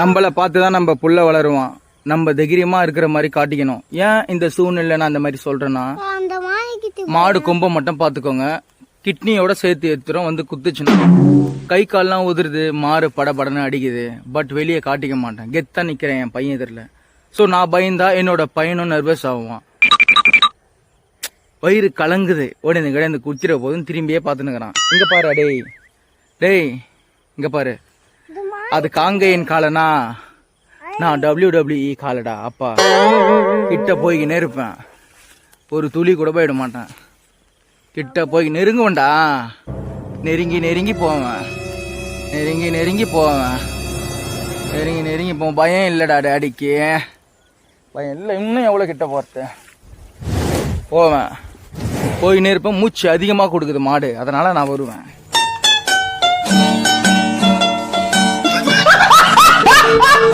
நம்மளை பார்த்து தான் நம்ம புள்ள வளருவான். நம்ம தைரியமா இருக்கிற மாதிரி காட்டிக்கணும். ஏன் இந்த சூழ்நிலை நான் அந்த மாதிரி சொல்றேன்னா மாடு கொம்பை மட்டும் பார்த்துக்கோங்க. கிட்னியோட சேர்த்து எடுத்துரும் வந்து குத்துச்சுன்னா. கை கால்லாம் உதிருது மாறு படபடன்னு அடிக்குது. பட் வெளியே காட்டிக்க மாட்டேன். கெத்தா நிக்கிறேன் என் பையன் எதிரில். ஸோ நான் பயந்தா என்னோட பையனும் நர்வஸ் ஆகுவான். வயிறு கலங்குது. உடனே கிடையாது குச்சிர போதும் திரும்பியே பார்த்துன்னுக்குறான். இங்க பாரு டேய். டேய் இங்க பாரு. அது காங்கையின் காலனா? நான் டபிள்யூ டபிள்யூஇ காலடா அப்பா. கிட்ட போய்க்கினே இருப்பேன் ஒரு துளி கூட போயிட மாட்டேன். கிட்ட போய் நெருங்குவேன்டா. நெருங்கி நெருங்கி போவேன். நெருங்கி நெருங்கி போவேன். நெருங்கி நெருங்கி போவேன். பயம் இல்லைடா டேடிக்கு. பயம் இல்லை இன்னும் எவ்வளோ கிட்ட போகிறது போவேன். போயின்னு இருப்பேன் மூச்சு அதிகமாக கொடுக்குது மாடு. அதனால் நான் வருவேன்.